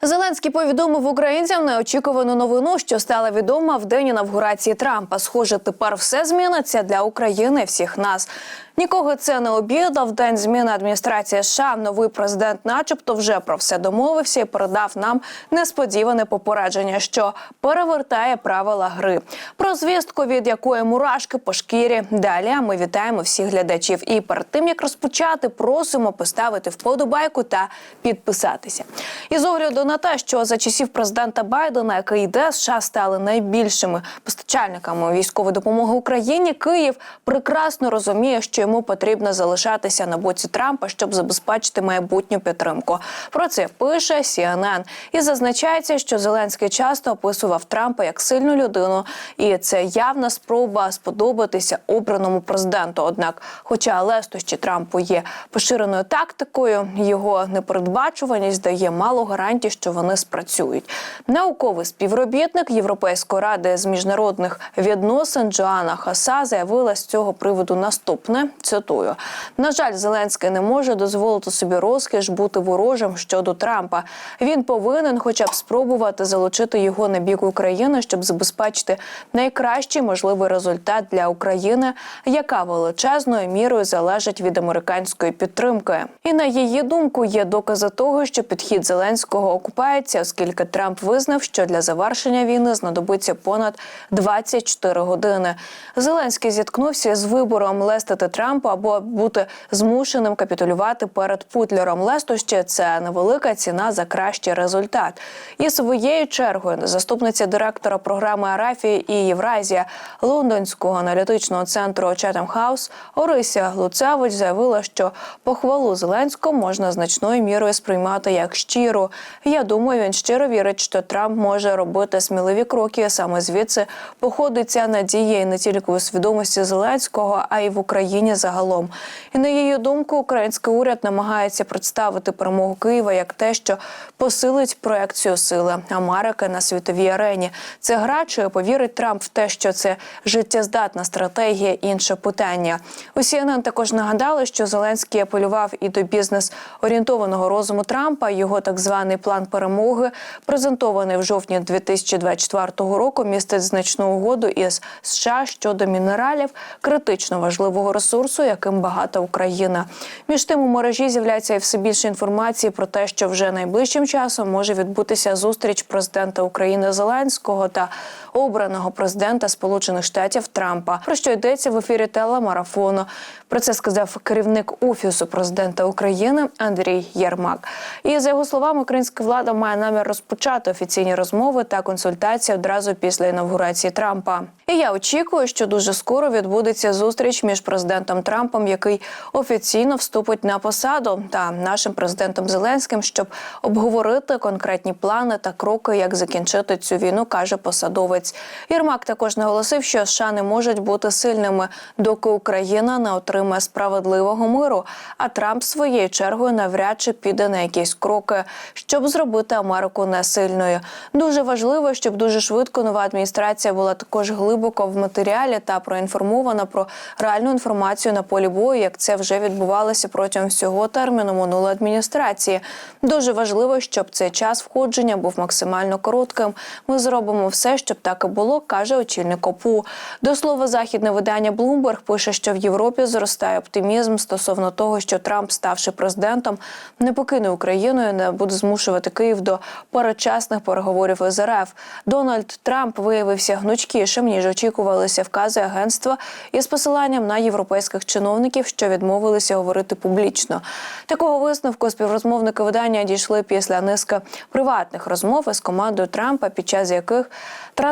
За Зеленський повідомив українцям неочікувану новину, що стала відома в день інавгурації Трампа. Схоже, тепер все зміниться для України всіх нас. Нікого це не обідав. День зміни адміністрації США новий президент, начебто, вже про все домовився і передав нам несподіване попередження, що перевертає правила гри. Про звістку, від якої мурашки по шкірі. Далі ми вітаємо всіх глядачів. І перед тим як розпочати, просимо поставити вподобайку та підписатися. І з огляду на те, що за часів президента Байдена, який йде, США стали найбільшими постачальниками військової допомоги Україні. Київ прекрасно розуміє, що йому потрібно залишатися на боці Трампа, щоб забезпечити майбутню підтримку. Про це пише CNN. і зазначається, що Зеленський часто описував Трампа як сильну людину, і це явна спроба сподобатися обраному президенту. Однак, хоча лестощі Трампу є поширеною тактикою, його непередбачуваність дає мало гарантій, що вони спрацюють. Науковий співробітник Європейської ради з міжнародних відносин Джоанна Хаса заявила з цього приводу наступне. Цитую: на жаль, Зеленський не може дозволити собі розкіш бути ворожим щодо Трампа. Він повинен, хоча б спробувати залучити його на бік України, щоб забезпечити найкращий можливий результат для України, яка величезною мірою залежить від американської підтримки. І на її думку є докази того, що підхід Зеленського окупається, оскільки Трамп визнав, що для завершення війни знадобиться понад 24 години. Зеленський зіткнувся з вибором лестити Трампа або бути змушеним капітулювати перед Путлером. Лестощі – це невелика ціна за кращий результат. І своєю чергою заступниця директора програми Арафії і Євразія Лондонського аналітичного центру Chatham House Орися Луцевич заявила, що похвалу Зеленського можна значною мірою сприймати як щиру. Я думаю, він щиро вірить, що Трамп може робити сміливі кроки. Саме звідси походить ця надія і не тільки у свідомості Зеленського, а й в Україні загалом. І на її думку, український уряд намагається представити перемогу Києва як те, що посилить проекцію сили Америки на світовій арені. Це гра, чи повірить Трамп в те, що це життєздатна стратегія, інше питання. У CNN також нагадали, що Зеленський апелював і до бізнес-орієнтованого розуму Трампа. Його так званий план перемоги, презентований в жовтні 2024 року, містить значну угоду із США щодо мінералів критично важливого ресурсу, яким багата Україна. Між тим у мережі з'являється і все більше інформації про те, що вже найближчим часом може відбутися зустріч президента України Зеленського та обраного президента Сполучених Штатів Трампа. Про що йдеться в ефірі телемарафону. Про це сказав керівник офісу президента України Андрій Єрмак. І за його словами, українська влада має намір розпочати офіційні розмови та консультації одразу після інавгурації Трампа. І я очікую, що дуже скоро відбудеться зустріч між президентом Трампом, який офіційно вступить на посаду, та нашим президентом Зеленським, щоб обговорити конкретні плани та кроки, як закінчити цю війну, каже посадовець. Єрмак також наголосив, що США не можуть бути сильними, доки Україна не отримає справедливого миру. А Трамп своєю чергою навряд чи піде на якісь кроки, щоб зробити Америку несильною. Дуже важливо, щоб дуже швидко нова адміністрація була також глибоко в матеріалі та проінформована про реальну інформацію на полі бою, як це вже відбувалося протягом всього терміну минулої адміністрації. Дуже важливо, щоб цей час входження був максимально коротким. Ми зробимо все, щоб так і було, каже очільник ОПУ. До слова, західне видання Bloomberg пише, що в Європі зростає оптимізм стосовно того, що Трамп, ставши президентом, не покине Україну і не буде змушувати Київ до передчасних переговорів із РФ. Дональд Трамп виявився гнучкішим ніж очікувалося, вказує агентство із посиланням на європейських чиновників, що відмовилися говорити публічно. Такого висновку співрозмовники видання дійшли після низки приватних розмов із командою Трампа, під час яких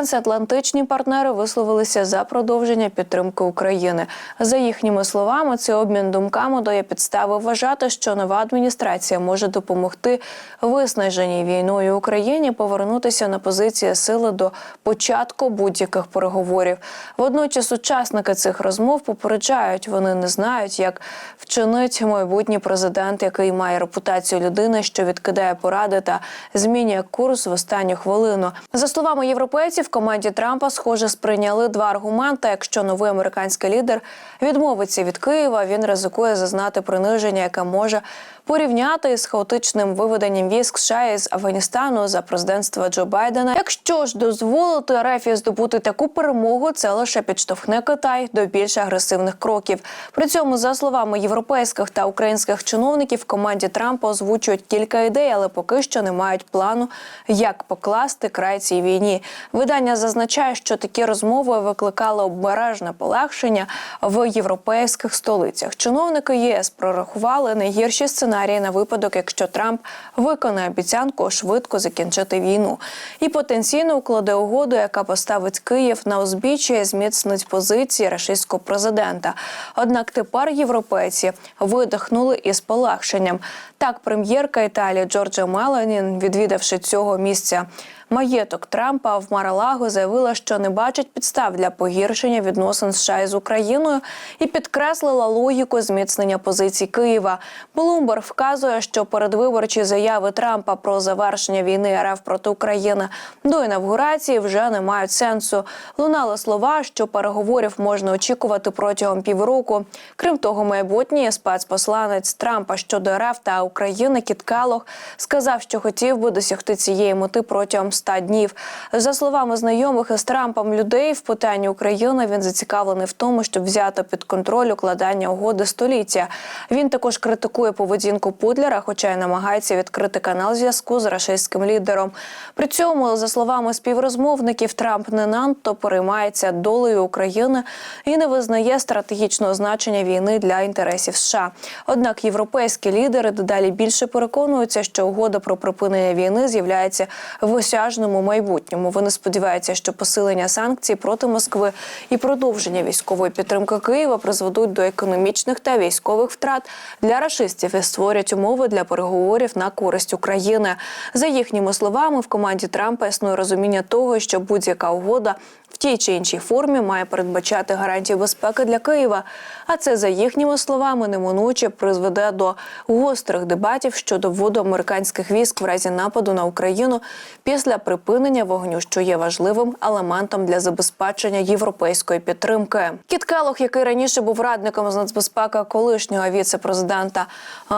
трансатлантичні партнери висловилися за продовження підтримки України. За їхніми словами, цей обмін думками дає підстави вважати, що нова адміністрація може допомогти виснаженій війною Україні повернутися на позиції сили до початку будь-яких переговорів. Водночас учасники цих розмов попереджають, вони не знають, як вчинить майбутній президент, який має репутацію людини, що відкидає поради та змінює курс в останню хвилину. За словами європейців, команді Трампа схоже сприйняли два аргументи. Якщо новий американський лідер відмовиться від Києва, він ризикує зазнати приниження, яке може порівняти із хаотичним виведенням військ США із Афганістану за президентства Джо Байдена. Якщо ж дозволити РФ здобути таку перемогу, це лише підштовхне Китай до більш агресивних кроків. При цьому, за словами європейських та українських чиновників, команді Трампа озвучують кілька ідей, але поки що не мають плану, як покласти край цій війні. Видання зазначає, що такі розмови викликали обережне полегшення в європейських столицях. Чиновники ЄС прорахували найгірші сценарії на випадок, якщо Трамп виконає обіцянку швидко закінчити війну і потенційно укладе угоду, яка поставить Київ на узбіччя і зміцнить позиції рашистського президента. Однак тепер європейці видихнули із полегшенням. Так, прем'єрка Італії Джорджа Мелані, відвідавши цього місця маєток Трампа в Маралаго, заявила, що не бачить підстав для погіршення відносин США із Україною і підкреслила логіку зміцнення позицій Києва. Блумберг вказує, що передвиборчі заяви Трампа про завершення війни РФ проти України до інавгурації вже не мають сенсу. Лунали слова, що переговорів можна очікувати протягом півроку. Крім того, майбутній спецпосланець Трампа щодо РФ та України Кіт Келлог сказав, що хотів би досягти цієї мети протягом 100 днів. За словами знайомих із Трампом людей в питанні України, він зацікавлений в тому, щоб взяти під контроль укладання угоди століття. Він також критикує поведінку Путлера, хоча й намагається відкрити канал зв'язку з рашистським лідером. При цьому, за словами співрозмовників, Трамп не надто переймається долею України і не визнає стратегічного значення війни для інтересів США. Однак європейські лідери дедалі більше переконуються, що угода про припинення війни з'являється в осяжному майбутньому. Вони сподіваються, що посилення санкцій проти Москви і продовження військової підтримки Києва призведуть до економічних та військових втрат для рашистів і створять умови для переговорів на користь України. За їхніми словами, в команді Трампа існує розуміння того, що будь-яка угода тій чи іншій формі має передбачати гарантії безпеки для Києва. А це за їхніми словами неминуче призведе до гострих дебатів щодо вводу американських військ в разі нападу на Україну після припинення вогню, що є важливим елементом для забезпечення європейської підтримки. Кіт Келлог, який раніше був радником з нацбезпеки колишнього віце-президента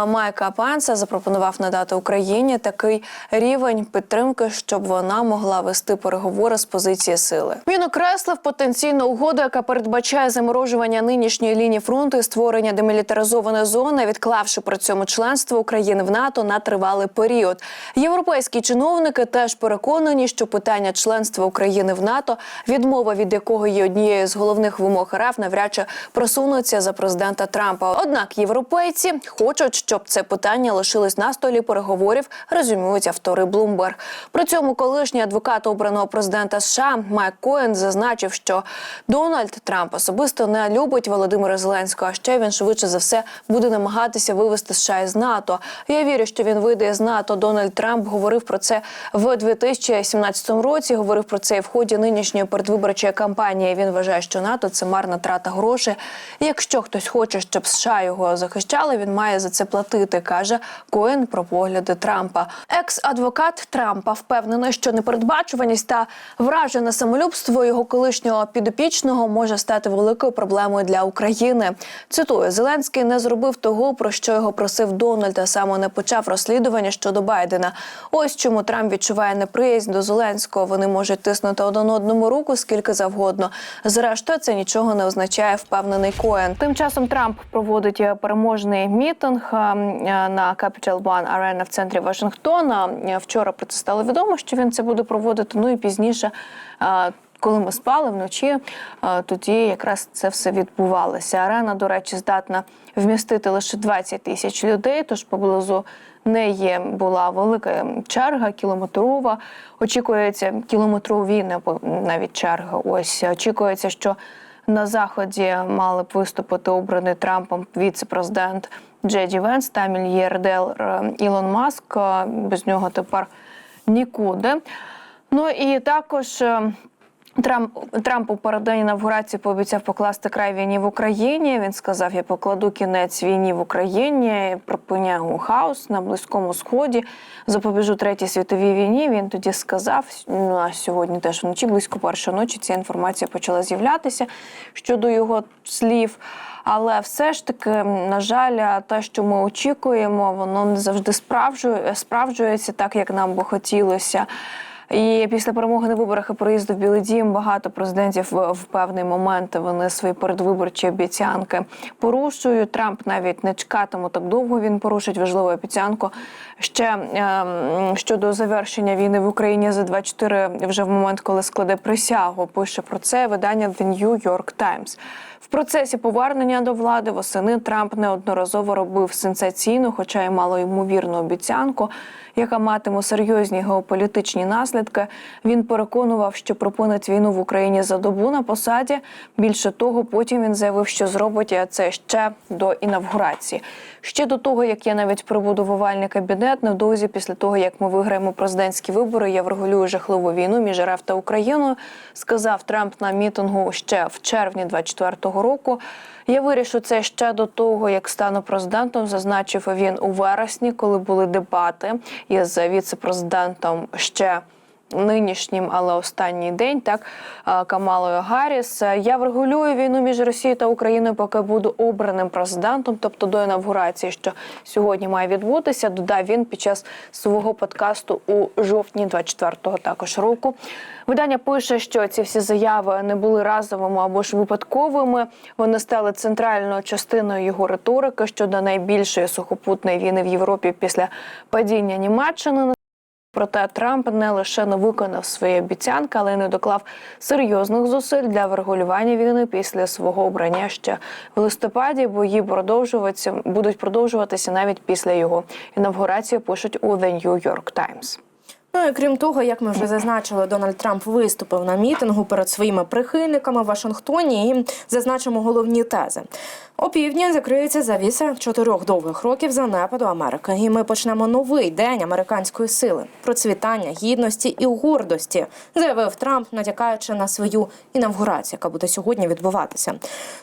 Майка Пенса, запропонував надати Україні такий рівень підтримки, щоб вона могла вести переговори з позиції сили. Він окреслив потенційну угоду, яка передбачає заморожування нинішньої лінії фронту і створення демілітаризованої зони, відклавши при цьому членство України в НАТО на тривалий період. Європейські чиновники теж переконані, що питання членства України в НАТО, відмова від якого є однією з головних вимог РФ, навряд чи просунуться за президента Трампа. Однак європейці хочуть, щоб це питання лишилось на столі переговорів, резюмують автори Bloomberg. При цьому колишній адвокат обраного президента США Майк Коен зазначив, що Дональд Трамп особисто не любить Володимира Зеленського. А ще він швидше за все буде намагатися вивести США із НАТО. Я вірю, що він вийде з НАТО. Дональд Трамп говорив про це в 2017 році. Говорив про це і в ході нинішньої передвиборчої кампанії. Він вважає, що НАТО це марна трата грошей. Якщо хтось хоче, щоб США його захищали, він має за це платити. каже Коен про погляди Трампа. Екс-адвокат Трампа впевнений, що непередбачуваність та вражене самолюбство його колишнього підопічного може стати великою проблемою для України. Цитую, Зеленський не зробив того, про що його просив Дональд, а саме не почав розслідування щодо Байдена. Ось чому Трамп відчуває неприязнь до Зеленського. Вони можуть тиснути один одному руку скільки завгодно. Зрештою, це нічого не означає, впевнений Коен. Тим часом Трамп проводить е, переможний мітинг е, на Capital One Arena в центрі Вашингтона. Е, Вчора про це стало відомо, що він це буде проводити. Ну і пізніше. Коли ми спали вночі, е, тоді якраз це все відбувалося. Арена, до речі, здатна вмістити лише 20 тисяч людей, тож поблизу неї була велика черга кілометрова. Очікується кілометрові навіть черга. Ось очікується, що на заході мали б виступити обраний Трампом віце-президент Джеді Венс та мільярдер е, Ілон Маск. Е, Без нього тепер нікуди. Ну і також. Трамп Трамп у переддень інавгурації пообіцяв покласти край війні в Україні. Він сказав: Я покладу кінець війні в Україні, припиняю хаос на близькому сході, запобіжу третій світовій війні. Він тоді сказав. Ну а сьогодні теж вночі, близько першої ночі, ця інформація почала з'являтися щодо його слів. Але все ж таки, на жаль, те, що ми очікуємо, воно не завжди справджує, справджується так, як нам би хотілося. І після перемоги на виборах і проїзду в Білий Дім багато президентів в, певний момент вони свої передвиборчі обіцянки порушують. Трамп навіть не чекатиме так довго. Він порушить важливу обіцянку ще е, щодо завершення війни в Україні за 24 вже в момент, коли складе присягу. Пише про це видання The New York Times. В процесі повернення до влади восени Трамп неодноразово робив сенсаційну, хоча й малоймовірну обіцянку, яка матиме серйозні геополітичні наслідки. Він переконував, що припинить війну в Україні за добу на посаді. Більше того, потім він заявив, що зробить це ще до інавгурації. Ще до того, як я навіть прибуду в овальний кабінет, невдовзі після того, як ми виграємо президентські вибори, я врегулюю жахливу війну між РФ та Україною. Сказав Трамп на мітингу ще в червні 24-го року. Я вирішу це ще до того, як стану президентом. Зазначив він у вересні, коли були дебати із віце-президентом ще. Нинішнім, але останній день, так Камалою Гарріс. Я врегулюю війну між Росією та Україною, поки буду обраним президентом, тобто до інавгурації, що сьогодні має відбутися. Додав він під час свого подкасту у жовтні 24-го також року. Видання пише, що ці всі заяви не були разовими або ж випадковими. Вони стали центральною частиною його риторики щодо найбільшої сухопутної війни в Європі після падіння Німеччини. Проте Трамп не лише не виконав свої обіцянки, але й не доклав серйозних зусиль для врегулювання війни після свого обрання ще в листопаді. Бої продовжуватися будуть продовжуватися навіть після його інавгурації. Пишуть у The New York Times. Ну і крім того, як ми вже зазначили, Дональд Трамп виступив на мітингу перед своїми прихильниками в Вашингтоні і зазначимо головні тези. Опівдні закриється завіса чотирьох довгих років занепаду Америки, і ми почнемо новий день американської сили, процвітання, гідності і гордості, заявив Трамп, натякаючи на свою інавгурацію, яка буде сьогодні відбуватися.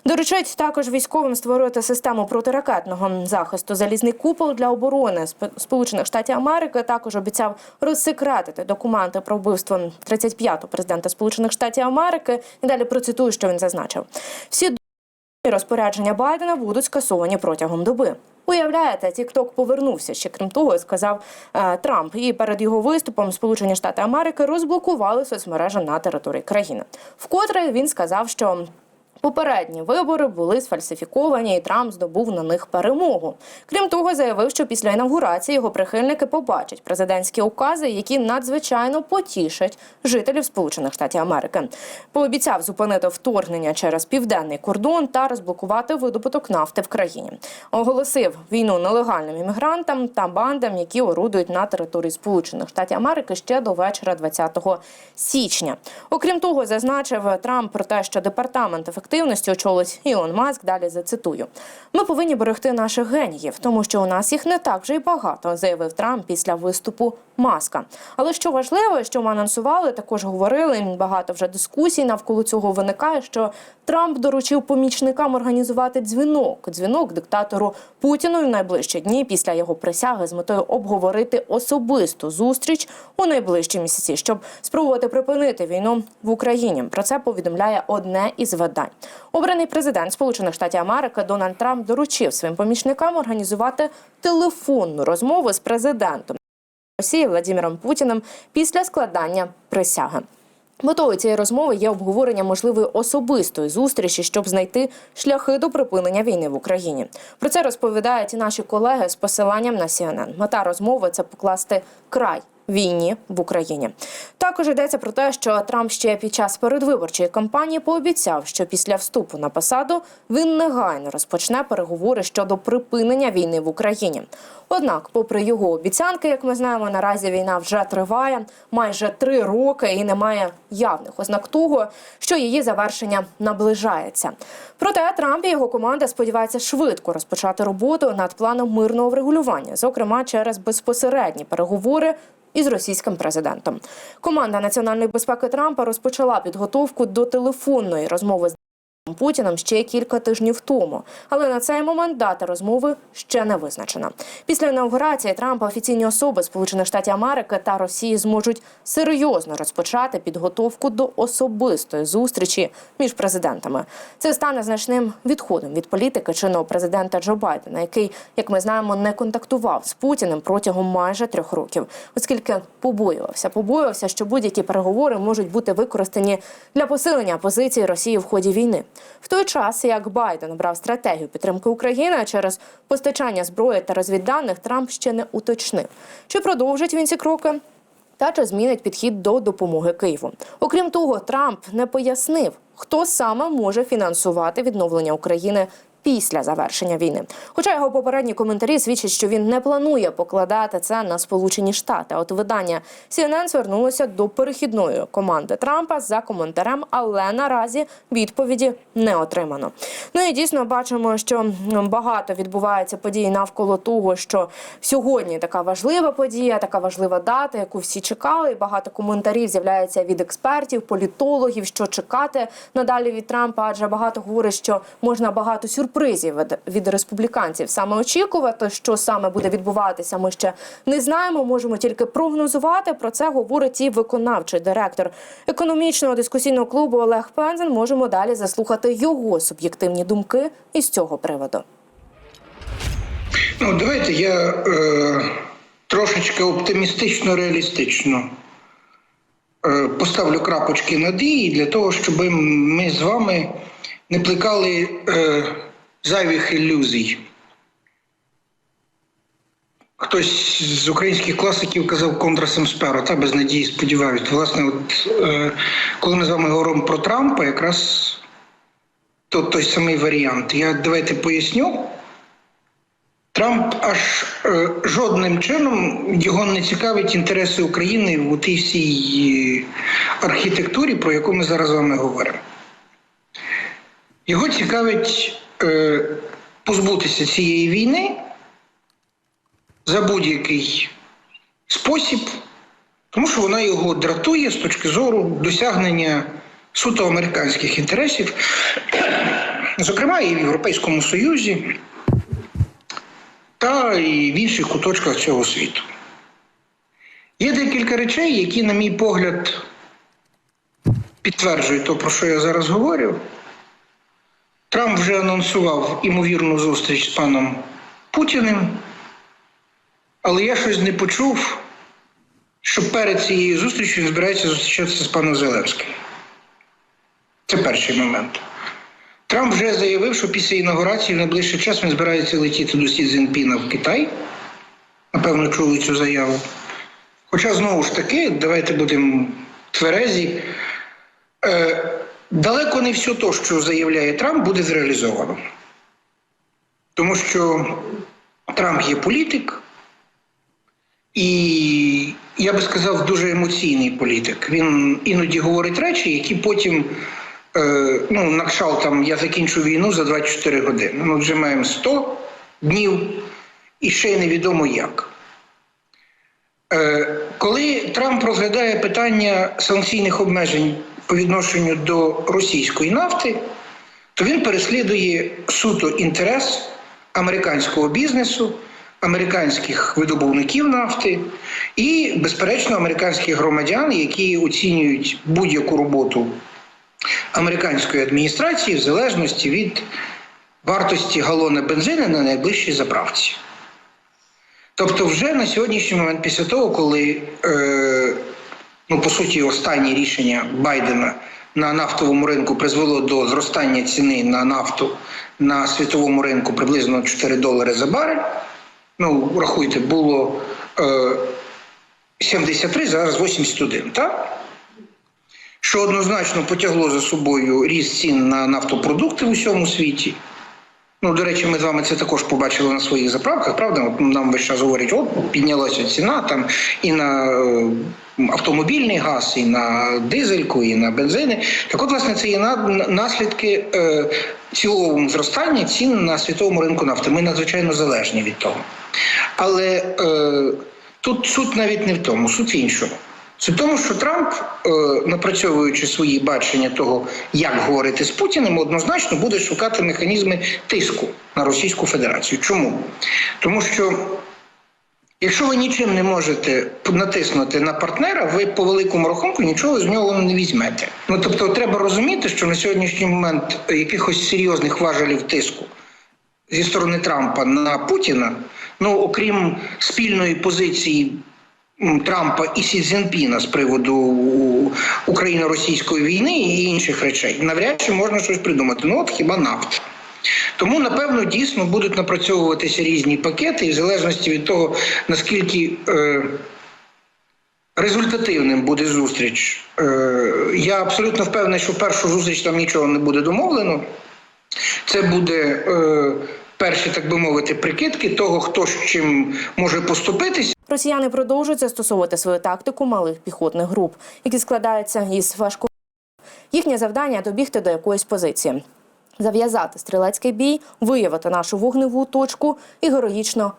Доручить також військовим створити систему протиракетного захисту залізний купол для оборони Сп- Сполучених Штатів Америки. Також обіцяв розсекретити документи про вбивство 35-го президента Сполучених Штатів Америки. І далі процитую, що він зазначив. Всі розпорядження Байдена будуть скасовані протягом доби. Уявляєте, TikTok повернувся ще крім того, сказав е, Трамп. І перед його виступом Сполучені Штати Америки розблокували соцмережі на території країни. Вкотре він сказав, що Попередні вибори були сфальсифіковані, і Трамп здобув на них перемогу. Крім того, заявив, що після інавгурації його прихильники побачать президентські укази, які надзвичайно потішать жителів Сполучених Штатів Америки. Пообіцяв зупинити вторгнення через південний кордон та розблокувати видобуток нафти в країні. Оголосив війну нелегальним іммігрантам та бандам, які орудують на території Сполучених Штатів Америки ще до вечора 20 січня. Окрім того, зазначив Трамп про те, що департамент ефективності очолить Ілон Маск. Далі зацитую: ми повинні берегти наших геніїв, тому що у нас їх не так вже й багато, заявив Трамп після виступу Маска. Але що важливо, що ми анонсували, також говорили багато вже дискусій навколо цього виникає, що Трамп доручив помічникам організувати дзвінок, дзвінок диктатору Путіну в найближчі дні після його присяги з метою обговорити особисту зустріч у найближчі місяці, щоб спробувати припинити війну в Україні. Про це повідомляє одне із видань. Обраний президент Сполучених Штатів Америки Дональд Трамп доручив своїм помічникам організувати телефонну розмову з президентом Росії Владимиром Путіним після складання присяги. Метою цієї розмови є обговорення можливої особистої зустрічі, щоб знайти шляхи до припинення війни в Україні. Про це розповідають і наші колеги з посиланням на CNN. Мета розмови це покласти край. Війні в Україні також йдеться про те, що Трамп ще під час передвиборчої кампанії пообіцяв, що після вступу на посаду він негайно розпочне переговори щодо припинення війни в Україні. Однак, попри його обіцянки, як ми знаємо, наразі війна вже триває майже три роки і немає явних ознак того, що її завершення наближається. Проте Трамп і його команда сподіваються швидко розпочати роботу над планом мирного врегулювання, зокрема через безпосередні переговори із російським президентом. Команда національної безпеки Трампа розпочала підготовку до телефонної розмови з Путіним ще кілька тижнів тому, але на цей момент дата розмови ще не визначена. Після інаугурації Трампа офіційні особи Сполучених Штатів Америки та Росії зможуть серйозно розпочати підготовку до особистої зустрічі між президентами. Це стане значним відходом від політики чинного президента Джо Байдена, який, як ми знаємо, не контактував з Путіним протягом майже трьох років, оскільки побоювався, побоювався, що будь-які переговори можуть бути використані для посилення позиції Росії в ході війни. В той час, як Байден обрав стратегію підтримки України через постачання зброї та розвідданих, Трамп ще не уточнив, чи продовжить він ці кроки. Та чи змінить підхід до допомоги Києву? Окрім того, Трамп не пояснив, хто саме може фінансувати відновлення України після завершення війни. Хоча його попередні коментарі свідчать, що він не планує покладати це на Сполучені Штати. От видання CNN звернулося до перехідної команди Трампа за коментарем, але наразі відповіді не отримано. Ну і дійсно бачимо, що багато відбувається подій навколо того, що сьогодні така важлива подія, така важлива дата, яку всі чекали. Багато коментарів з'являється від експертів, політологів, що чекати надалі від Трампа, адже багато говорить, що можна багато сюрпризів від, від республіканців саме очікувати, що саме буде відбуватися. Ми ще не знаємо. Можемо тільки прогнозувати. Про це говорить і виконавчий директор економічного дискусійного клубу Олег Пензен. Можемо далі заслухати його суб'єктивні думки із цього приводу. Ну, давайте я е, трошечки оптимістично реалістично е, поставлю крапочки над «і» для того, щоб ми з вами не плекали е, зайвих ілюзій. Хтось з українських класиків казав контрасем сперо, та без надії сподіваюся. Власне, от е, коли ми з вами говоримо про Трампа, якраз то той самий варіант. Я давайте поясню. Трамп аж е, жодним чином його не цікавить інтереси України у тій всій е, архітектурі, про яку ми зараз з вами говоримо. Його цікавить позбутися цієї війни за будь-який спосіб, тому що вона його дратує з точки зору досягнення суто американських інтересів, зокрема і в Європейському Союзі та і в інших куточках цього світу. Є декілька речей, які, на мій погляд, підтверджують те, про що я зараз говорю. Трамп вже анонсував імовірну зустріч з паном Путіним, але я щось не почув, що перед цією зустрічю він збирається зустрічатися з паном Зеленським. Це перший момент. Трамп вже заявив, що після інаугурації в найближчий час він збирається летіти до Сі Цзіньпіна в Китай. Напевно, чули цю заяву. Хоча, знову ж таки, давайте будемо тверезі. Е, далеко не все те, що заявляє Трамп, буде зреалізовано. Тому що Трамп є політик, і я би сказав, дуже емоційний політик. Він іноді говорить речі, які потім е, ну, на кшалт там я закінчу війну за 24 години. Ми вже маємо 100 днів і ще й невідомо як. Е, коли Трамп розглядає питання санкційних обмежень по відношенню до російської нафти, то він переслідує суто інтерес американського бізнесу, американських видобувників нафти і, безперечно, американських громадян, які оцінюють будь-яку роботу американської адміністрації в залежності від вартості галона бензину на найближчій заправці. Тобто, вже на сьогоднішній момент, після того, коли е, ну, по суті останнє рішення Байдена на нафтовому ринку призвело до зростання ціни на нафту на світовому ринку приблизно 4 долари за барель. Ну, рахуйте, було е, 73, зараз 81, так? Що однозначно потягло за собою ріст цін на нафтопродукти в усьому світі. Ну, до речі, ми з вами це також побачили на своїх заправках, правда? Нам весь час говорять, от піднялася ціна там і на е, автомобільний газ, і на дизельку, і на бензини. Так от, власне, це є наслідки е, цілового зростання цін на світовому ринку нафти. Ми надзвичайно залежні від того. Але е, тут суть навіть не в тому, суть в іншому. Це в тому, що Трамп, е, напрацьовуючи свої бачення того, як говорити з Путіним, однозначно буде шукати механізми тиску на Російську Федерацію. Чому? Тому що Якщо ви нічим не можете натиснути на партнера, ви по великому рахунку нічого з нього не візьмете. Ну тобто, треба розуміти, що на сьогоднішній момент якихось серйозних важелів тиску зі сторони Трампа на Путіна, ну окрім спільної позиції Трампа і Сі Цзіньпіна з приводу Україно-російської війни і інших речей, навряд чи можна щось придумати. Ну от хіба нафта. Тому, напевно, дійсно будуть напрацьовуватися різні пакети, і в залежності від того, наскільки е, результативним буде зустріч, е, я абсолютно впевнений, що в першу зустріч там нічого не буде домовлено. Це буде е, перші, так би мовити, прикидки того, хто з чим може поступитися. Росіяни продовжують застосовувати свою тактику малих піхотних груп, які складаються із важко. Їхнє завдання добігти до якоїсь позиції, зав'язати стрілецький бій, виявити нашу вогневу точку і героїчно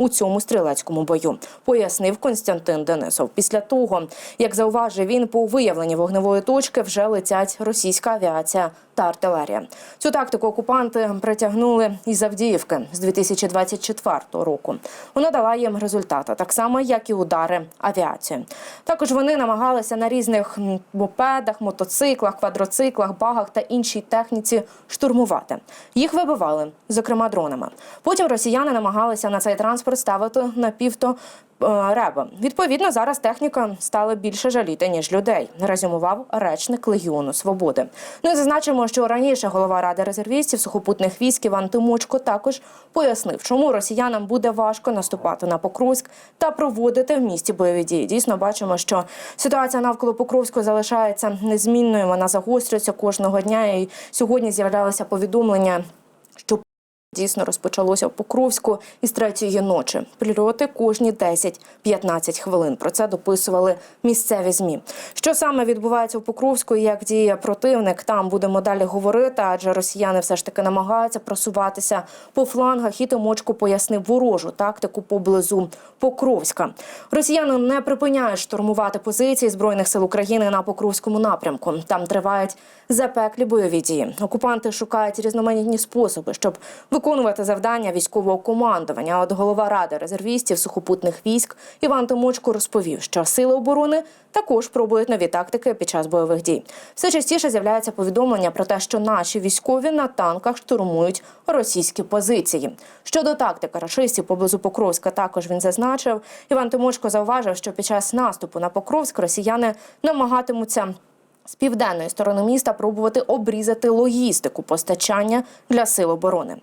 у цьому стрілецькому бою, пояснив Константин Денисов. Після того, як зауважив він, по виявленні вогневої точки вже летять російська авіація та артилерія. Цю тактику окупанти притягнули із Авдіївки з 2024 року. Вона дала їм результати, так само як і удари авіації. Також вони намагалися на різних мопедах, мотоциклах, квадроциклах, багах та іншій техніці штурмувати. Їх вибивали, зокрема дронами. Потім росіяни намагалися на цей транспорт ставити напівто е, реби. Відповідно, зараз техніка стала більше жаліти ніж людей. Резюмував речник Легіону Свободи. Ну і зазначимо, що раніше голова ради резервістів сухопутних військ Іван Тимочко також пояснив, чому росіянам буде важко наступати на Покровськ та проводити в місті бойові дії. Дійсно, бачимо, що ситуація навколо Покровську залишається незмінною. Вона загострюється кожного дня. І сьогодні з'являлися повідомлення, що Дійсно розпочалося в Покровську із третьої ночі. Прильоти кожні 10-15 хвилин. Про це дописували місцеві змі. Що саме відбувається в Покровську, як діє противник, там будемо далі говорити, адже росіяни все ж таки намагаються просуватися по флангах. І Тимочко пояснив ворожу тактику поблизу Покровська. Росіяни не припиняють штурмувати позиції збройних сил України на Покровському напрямку. Там тривають запеклі бойові дії. Окупанти шукають різноманітні способи, щоб виконувати завдання військового командування. От голова ради резервістів сухопутних військ Іван Тимочко розповів, що сили оборони також пробують нові тактики під час бойових дій. Все частіше з'являється повідомлення про те, що наші військові на танках штурмують російські позиції. Щодо тактики рашистів поблизу Покровська, також він зазначив. Іван Тимочко зауважив, що під час наступу на Покровськ росіяни намагатимуться з південної сторони міста пробувати обрізати логістику постачання для сил оборони.